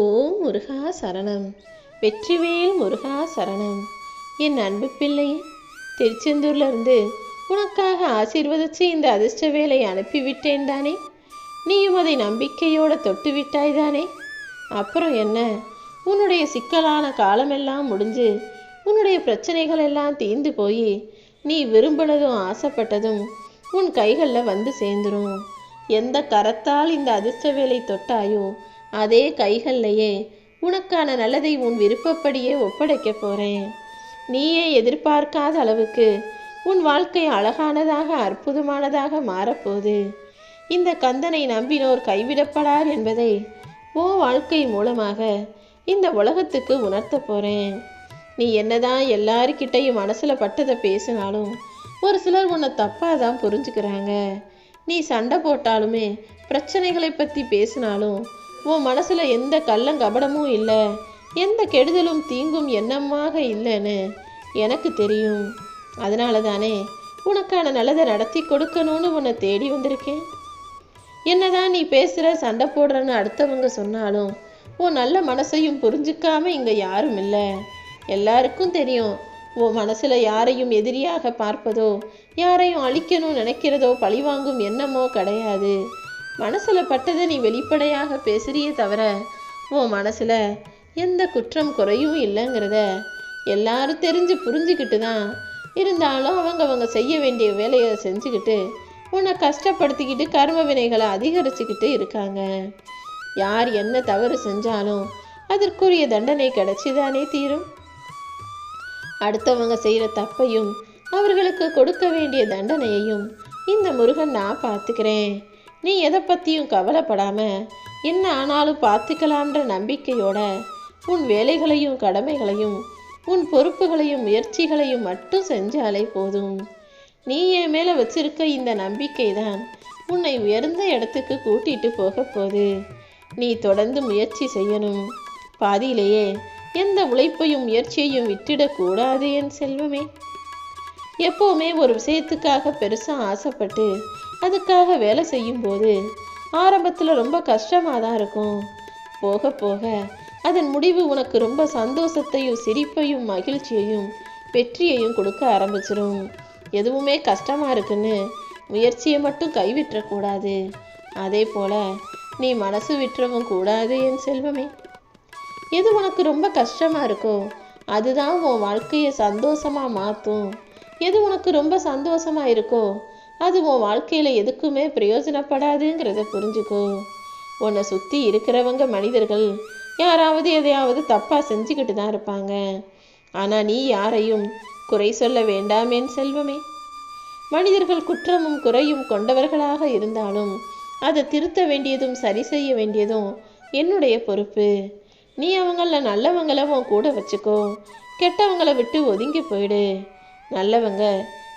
ஓம் முருகா சரணம். வெற்றிவேல் முருகா சரணம். என் அன்பு பிள்ளை திருச்செந்தூர்லேருந்து உனக்காக ஆசீர்வதிச்சு இந்த அதிர்ஷ்ட வேலை அனுப்பிவிட்டேன் தானே? நீயும் அதை நம்பிக்கையோடு தொட்டு விட்டாய் தானே? அப்புறம் என்ன? உன்னுடைய சிக்கலான காலமெல்லாம் முடிஞ்சு உன்னுடைய பிரச்சனைகள் எல்லாம் தீர்ந்து போய் நீ விரும்பினதும் ஆசைப்பட்டதும் உன் கைகளில் வந்து சேர்ந்துடும் எந்த கரத்தால் இந்த அதிர்ஷ்ட வேலை தொட்டாயோ அதே கைகள்லையே உனக்கான நல்லதை உன் விருப்பப்படியே ஒப்படைக்க போறேன். நீயே எதிர்பார்க்காத அளவுக்கு உன் வாழ்க்கை அழகானதாக அற்புதமானதாக மாறப்போகுது. இந்த கந்தனை நம்பினோர் கைவிடப்படார் என்பதை ஓ வாழ்க்கை மூலமாக இந்த உலகத்துக்கு உணர்த்த போறேன். நீ என்னதான் எல்லாருக்கிட்டையும் மனசுல பட்டதை பேசினாலும் ஒரு சிலர் உன்னை தப்பாக தான் புரிஞ்சுக்கிறாங்க. நீ சண்டை போட்டாலுமே பிரச்சனைகளை பற்றி பேசினாலும் உன் மனசுல எந்த கள்ளங்கபடமும் இல்லை. எந்த கெடுதலும் தீங்கும் எண்ணமாக இல்லைன்னு எனக்கு தெரியும். அதனால தானே உனக்கான நல்லதை நடத்தி கொடுக்கணும்னு உன்னை தேடி வந்திருக்கேன். என்னதான் நீ பேசுகிற சண்டை போடுறன்னு அடுத்தவங்க சொன்னாலும் உன் நல்ல மனசையும் புரிஞ்சுக்காம இங்கே யாரும் இல்லை. எல்லாருக்கும் தெரியும் உன் மனசில் யாரையும் எதிரியாக பார்ப்பதோ யாரையும் அழிக்கணும் நினைக்கிறதோ பழிவாங்கும் எண்ணமோ கிடையாது. மனசுல பட்டதை நீ வெளிப்படையாக பேசுறியே தவிர உன் மனசுல எந்த குற்றம் குறையும் இல்லைங்கிறத எல்லாரும் தெரிஞ்சு புரிஞ்சுக்கிட்டு தான் இருந்தாலும் அவங்க அவங்க செய்ய வேண்டிய வேலையை செஞ்சுக்கிட்டு உன்னை கஷ்டப்படுத்திக்கிட்டு கர்ம வினைகளை அதிகரிச்சுக்கிட்டு இருக்காங்க. யார் என்ன தவறு செஞ்சாலும் அதற்குரிய தண்டனை கிடைச்சிதானே தீரும். அடுத்தவங்க செய்கிற தப்பையும் அவர்களுக்கு கொடுக்க வேண்டிய தண்டனையையும் இந்த முருகன் நான் பார்த்துக்கிறேன். நீ எதை பற்றியும் கவலைப்படாமல் என்ன ஆனாலும் பார்த்துக்கலாம்ன்ற நம்பிக்கையோட உன் வேலைகளையும் கடமைகளையும் உன் பொறுப்புகளையும் முயற்சிகளையும் மட்டும் செஞ்சாலே போதும். நீ என் மேலே வச்சிருக்க இந்த நம்பிக்கை தான் உன்னை உயர்ந்த இடத்துக்கு கூட்டிட்டு போக போகுது. நீ தொடர்ந்து முயற்சி செய்யணும். பாதியிலேயே எந்த உழைப்பையும் முயற்சியையும் விட்டுடக்கூடாது என் செல்வமே. எப்போவுமே ஒரு விஷயத்துக்காக பெருசாக ஆசைப்பட்டு அதுக்காக வேலை செய்யும்போது ஆரம்பத்தில் ரொம்ப கஷ்டமாக தான் இருக்கும். போக போக அதன் முடிவு உனக்கு ரொம்ப சந்தோஷத்தையும் சிரிப்பையும் மகிழ்ச்சியையும் வெற்றியையும் கொடுக்க ஆரம்பிச்சிடும் எதுவுமே கஷ்டமாக இருக்குன்னு முயற்சியை மட்டும் கைவிட்டுறக்கூடாது அதே போல் நீ மனசு விட்டுறவும் கூடாது என் செல்வமே. எது உனக்கு ரொம்ப கஷ்டமாக இருக்கோ அதுதான் உன் வாழ்க்கையை சந்தோஷமாக மாற்றும் எது உனக்கு ரொம்ப சந்தோஷமாக இருக்கோ அது உன் வாழ்க்கையில் எதுக்குமே பிரயோஜனப்படாதுங்கிறத புரிஞ்சுக்கோ. உன்னை சுற்றி இருக்கிறவங்க மனிதர்கள் யாராவது எதையாவது தப்பாக செஞ்சுக்கிட்டு தான் இருப்பாங்க. ஆனால் நீ யாரையும் குறை சொல்ல வேண்டாமேன் செல்வமே. மனிதர்கள் குற்றமும் குறையும் கொண்டவர்களாக இருந்தாலும் அதை திருத்த வேண்டியதும் சரி செய்ய வேண்டியதும் என்னுடைய பொறுப்பு. நீ அவங்கள நல்லவங்கள உன் கூட வச்சுக்கோ. கெட்டவங்கள விட்டு ஒதுங்கி போயிடு. நல்லவங்க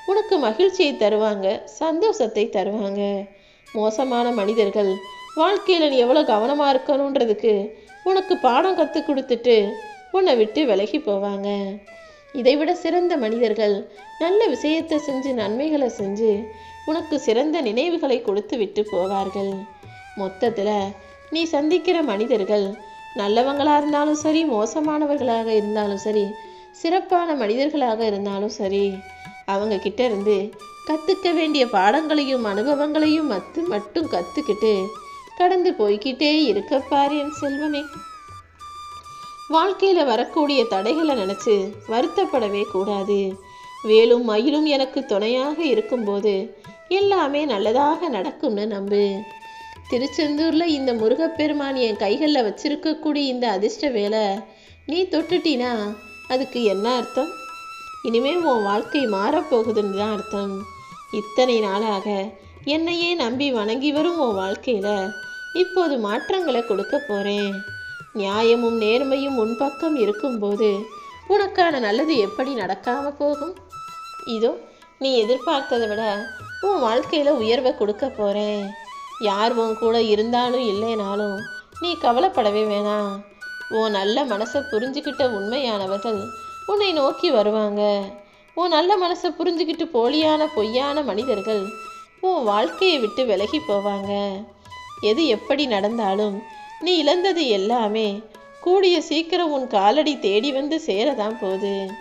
உனக்கு மகிழ்ச்சியை தருவாங்க சந்தோஷத்தை தருவாங்க. மோசமான மனிதர்கள் வாழ்க்கையில் நீ எவ்வளோ கவனமாக இருக்கணுன்றதுக்கு உனக்கு பாடம் கற்றுக் கொடுத்துட்டு உன்னை விட்டு விலகி போவாங்க. இதைவிட சிறந்த மனிதர்கள் நல்ல விஷயத்தை செஞ்சு நன்மைகளை செஞ்சு உனக்கு சிறந்த நினைவுகளை கொடுத்து விட்டு போவார்கள். மொத்தத்தில் நீ சந்திக்கிற மனிதர்கள் நல்லவங்களாக இருந்தாலும் சரி மோசமானவர்களாக இருந்தாலும் சரி சிறப்பான மனிதர்களாக இருந்தாலும் சரி அவங்க கிட்ட இருந்து கற்றுக்க வேண்டிய பாடங்களையும் அனுபவங்களையும் மத்து மட்டும் கற்றுக்கிட்டு கடந்து போய்கிட்டே இருக்க பாரு என் செல்வமே. வாழ்க்கையில் வரக்கூடிய தடைகளை நினச்சி வருத்தப்படவே கூடாது. வேலும் மயிலும் எனக்கு துணையாக இருக்கும்போது எல்லாமே நல்லதாக நடக்கும்னு நம்பு. திருச்செந்தூரில் இந்த முருகப்பெருமான் என் கைகளில் வச்சிருக்கக்கூடிய இந்த அதிர்ஷ்ட வேலை நீ தொட்டுட்டினா அதுக்கு என்ன அர்த்தம்? இனிமே உன் வாழ்க்கை மாறப்போகுதுன்னு தான் அர்த்தம். இத்தனை நாளாக என்னையே நம்பி வணங்கி வரும் உன் வாழ்க்கையில் இப்போது மாற்றங்களை கொடுக்க போகிறேன் நியாயமும் நேர்மையும் உன் பக்கம் இருக்கும்போது உனக்கான நல்லது எப்படி நடக்காம போகும்? இதோ நீ எதிர்பார்த்ததை விட உன் வாழ்க்கையில் உயர்வை கொடுக்க போகிறேன் யார் உன் கூட இருந்தாலும் இல்லைனாலும் நீ கவலைப்படவே வேணாம். உன் நல்ல மனசை புரிஞ்சுக்கிட்ட உண்மையானவர்கள் உன்னை நோக்கி வருவாங்க. உன் நல்ல மனசை புரிஞ்சுக்கிட்டு போலியான பொய்யான மனிதர்கள் உன் வாழ்க்கையை விட்டு விலகி போவாங்க. எது எப்படி நடந்தாலும் நீ இழந்தது எல்லாமே கூடிய சீக்கிரம் உன் காலடி தேடி வந்து சேரதான் போகுது.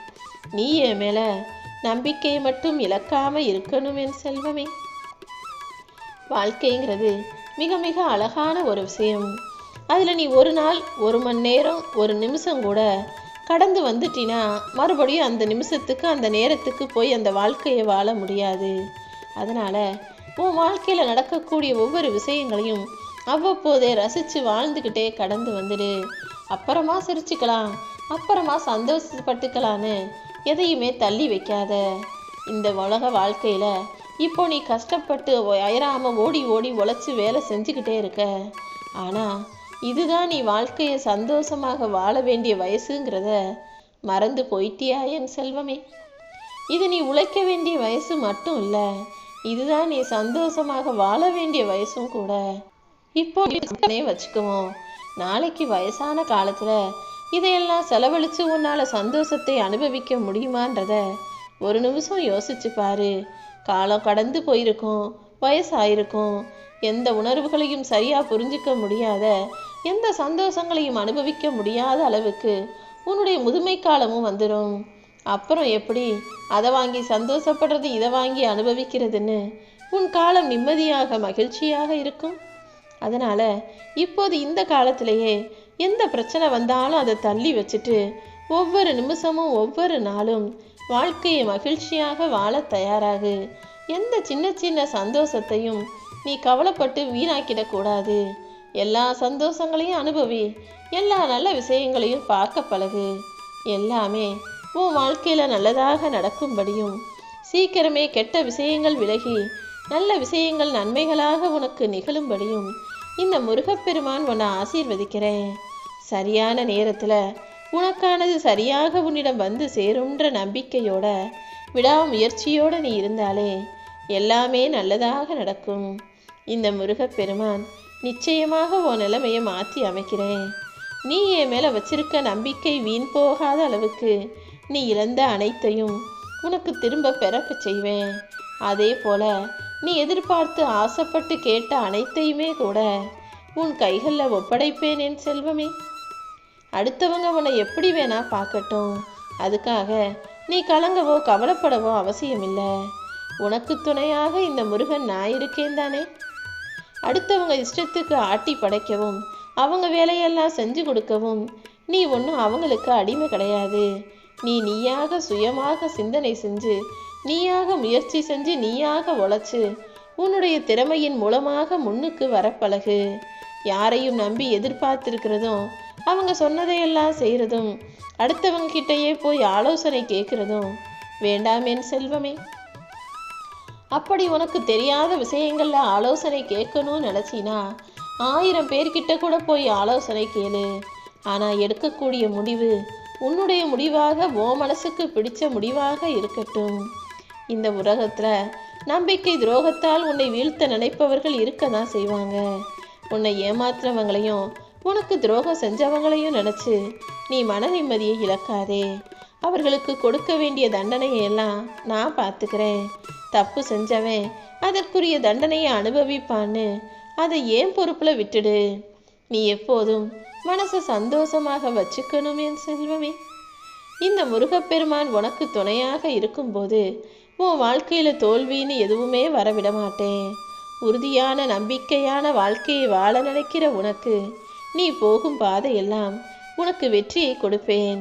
நீ என் மேல நம்பிக்கையை மட்டும் இழக்காம இருக்கணும் என் செல்வமே. வாழ்க்கைங்கிறது மிக மிக அழகான ஒரு விஷயம். அதில் நீ ஒரு நாள் ஒரு மணி நேரம் ஒரு நிமிஷம் கூட கடந்து வந்துட்டினா மறுபடியும் அந்த நிமிஷத்துக்கு அந்த நேரத்துக்கு போய் அந்த வாழ்க்கையை வாழ முடியாது. அதனால் உன் வாழ்க்கையில் நடக்கக்கூடிய ஒவ்வொரு விஷயங்களையும் அவ்வப்போதே ரசித்து வாழ்ந்துக்கிட்டே கடந்து வந்துடு. அப்புறமா சிரிச்சுக்கலாம் அப்புறமா சந்தோஷப்பட்டுக்கலான்னு எதையுமே தள்ளி வைக்காத. இந்த உலக வாழ்க்கையில் இப்போ நீ கஷ்டப்பட்டு அயராமல் ஓடி ஓடி உழைச்சி வேலை செஞ்சுக்கிட்டே இருக்க. ஆனால் இதுதான் நீ வாழ்க்கையை சந்தோஷமாக வாழ வேண்டிய வயசுங்கிறத மறந்து போயிட்டியா என் செல்வமே? இது நீ உழைக்க வேண்டிய வயசு மட்டும் இல்லை இதுதான் நீ சந்தோஷமாக வாழ வேண்டிய வயசும் கூட. இப்போ வச்சுக்குவோம் நாளைக்கு வயசான காலத்துல இதையெல்லாம் செலவழிச்சு உன்னால சந்தோஷத்தை அனுபவிக்க முடியுமான்றத ஒரு நிமிஷம் யோசிச்சு பாரு. காலம் கடந்து போயிருக்கும் வயசாயிருக்கும். எந்த உணர்வுகளையும் சரியா புரிஞ்சுக்க முடியாத எந்த சந்தோஷங்களையும் அனுபவிக்க முடியாத அளவுக்கு உன்னுடைய முதுமை காலமும் வந்துடும் அப்புறம் எப்படி? அதை வாங்கி சந்தோஷப்படுறது இதை வாங்கி அனுபவிக்கிறதுன்னு உன் காலம் நிம்மதியாக மகிழ்ச்சியாக இருக்கும். அதனால் இப்போது இந்த காலத்திலேயே எந்த பிரச்சனை வந்தாலும் அதை தள்ளி வச்சுட்டு ஒவ்வொரு நிமிஷமும் ஒவ்வொரு நாளும் வாழ்க்கையை மகிழ்ச்சியாக வாழ தயாராகு. எந்த சின்ன சின்ன சந்தோஷத்தையும் நீ கவலைப்பட்டு வீணாக்கிடக்கூடாது எல்லா சந்தோஷங்களையும் அனுபவி எல்லா நல்ல விஷயங்களையும் பார்க்க பழகு. எல்லாமே உன் வாழ்க்கையில நல்லதாக நடக்கும்படியும் சீக்கிரமே கெட்ட விஷயங்கள் விலகி நல்ல விஷயங்கள் நன்மைகளாக உனக்கு நிகழும்படியும் இந்த முருகப்பெருமான் உன்னை ஆசீர்வதிக்கிறேன். சரியான நேரத்துல உனக்கானது சரியாக உன்னிடம் வந்து சேரும்ன்ற நம்பிக்கையோட விடாமுயற்சியோடு நீ இருந்தாலே எல்லாமே நல்லதாக நடக்கும். இந்த முருகப்பெருமான் நிச்சயமாக உன் நிலைமையை மாற்றி அமைக்கிறேன். நீ என் மேலே வச்சிருக்க நம்பிக்கை வீண் போகாத அளவுக்கு நீ இழந்த அனைத்தையும் உனக்கு திரும்ப பிறக்க செய்வேன். அதே போல நீ எதிர்பார்த்து ஆசைப்பட்டு கேட்ட அனைத்தையுமே கூட உன் கைகளில் ஒப்படைப்பேன் என் செல்வமே. அடுத்தவங்க உன்னை எப்படி வேணா பார்க்கட்டும். அதுக்காக நீ கலங்கவோ கவலைப்படவோ அவசியமில்லை. உனக்கு துணையாக இந்த முருகன் நான் இருக்கேன் தானே? அடுத்தவங்க இஷ்டத்துக்கு ஆட்டி படைக்கவும் அவங்க வேலையெல்லாம் செஞ்சு கொடுக்கவும். நீ ஒன்றும் அவங்களுக்கு அடிமை கிடையாது. நீ நீயாக சுயமாக சிந்தனை செஞ்சு நீயாக முயற்சி செஞ்சு நீயாக உழைச்சு உன்னுடைய திறமையின் மூலமாக முன்னுக்கு வர பழகு யாரையும் நம்பி எதிர்பார்த்திருக்கிறதும் அவங்க சொன்னதையெல்லாம் செய்கிறதும் அடுத்தவங்க கிட்டேயே போய் ஆலோசனை கேட்குறதும் வேண்டாம் என் செல்வமே. அப்படி உனக்கு தெரியாத விஷயங்களில் ஆலோசனை கேட்கணும்னு நினச்சினா ஆயிரம் பேர்கிட்ட கூட போய் ஆலோசனை கேளு. ஆனால் எடுக்கக்கூடிய முடிவு உன்னுடைய முடிவாக ஓ மனசுக்கு பிடிச்ச முடிவாக இருக்கட்டும். இந்த உலகத்தில் நம்பிக்கை துரோகத்தால் உன்னை வீழ்த்த நினைப்பவர்கள் இருக்க தான் செய்வாங்க. உன்னை ஏமாத்துறவங்களையும் உனக்கு துரோகம் செஞ்சவங்களையும் நினச்சி நீ மன நிம்மதியை இழக்காதே. அவர்களுக்கு கொடுக்க வேண்டிய தண்டனையை எல்லாம் நான் பார்த்துக்கிறேன். தப்பு செஞ்சவன் அதற்குரிய தண்டனையை அனுபவிப்பான்னு. அதை ஏன் பொறுப்பில் விட்டுடு? நீ எப்போதும் மனசை சந்தோஷமாக வச்சுக்கணும் என் செல்வமே. இந்த முருகப்பெருமான் உனக்கு துணையாக இருக்கும்போது உன் வாழ்க்கையில் தோல்வின்னு எதுவுமே வரவிட மாட்டேன். உறுதியான நம்பிக்கையான வாழ்க்கையை வாழ நினைக்கிற உனக்கு நீ போகும் பாதையெல்லாம் உனக்கு வெற்றியை கொடுப்பேன்.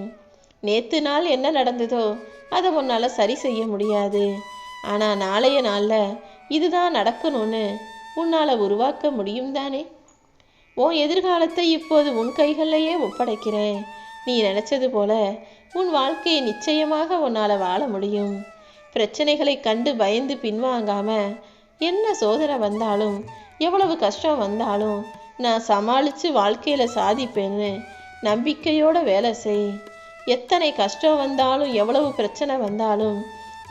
நேத்து நாள் என்ன நடந்ததோ அதை உன்னால் சரி செய்ய முடியாது. ஆனால் நாளைய நாளில் இதுதான் நடக்கணும்னு உன்னால் உருவாக்க முடியும் தானே? உன் எதிர்காலத்தை இப்போது உன் கைகளிலேயே ஒப்படைக்கிறேன். நீ நினைச்சது போல உன் வாழ்க்கையை நிச்சயமாக உன்னால் வாழ முடியும். பிரச்சனைகளை கண்டு பயந்து பின்வாங்காம என்ன சோதனை வந்தாலும் எவ்வளவு கஷ்டம் வந்தாலும் நான் சமாளித்து வாழ்க்கையில் சாதிப்பேன்னு நம்பிக்கையோட வேலை செய். எத்தனை கஷ்டம் வந்தாலும் எவ்வளவு பிரச்சனை வந்தாலும்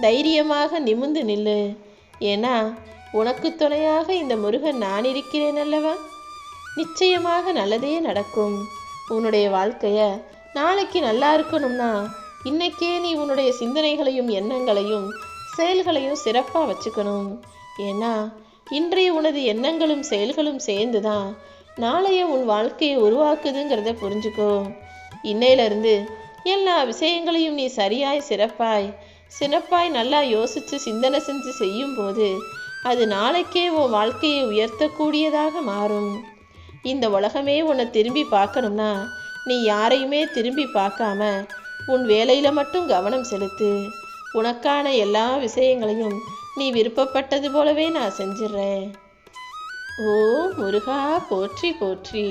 தைரியமாக நிமிந்து நில்லு. ஏன்னா உனக்கு துணையாக இந்த முருகன் நான் இருக்கிறேன் அல்லவா? நிச்சயமாக நல்லதே நடக்கும். உன்னுடைய வாழ்க்கைய நாளைக்கு நல்லா இருக்கணும்னா இன்னைக்கே நீ உன்னுடைய சிந்தனைகளையும் எண்ணங்களையும் செயல்களையும் சிறப்பாக வச்சுக்கணும். ஏன்னா இன்றைய உனது எண்ணங்களும் செயல்களும் சேர்ந்து தான் நாளைய உன் வாழ்க்கையை உருவாக்குதுங்கிறத புரிஞ்சுக்கோ. இன்னையிலிருந்து எல்லா விஷயங்களையும் நீ சரியாய் சிறப்பாய் சிறப்பாய் நல்லா யோசித்து சிந்தனை செஞ்சு செய்யும்போது அது நாளைக்கே உன் வாழ்க்கையை உயர்த்தக்கூடியதாக மாறும். இந்த உலகமே உன்னை திரும்பி பார்க்கணும்னா நீ யாரையுமே திரும்பி பார்க்காம உன் வேலையில் மட்டும் கவனம் செலுத்து. உனக்கான எல்லா விஷயங்களையும் நீ விருப்பப்பட்டது போலவே நான் செஞ்சிடுறேன் ஓ முருகா போற்றி போற்றி.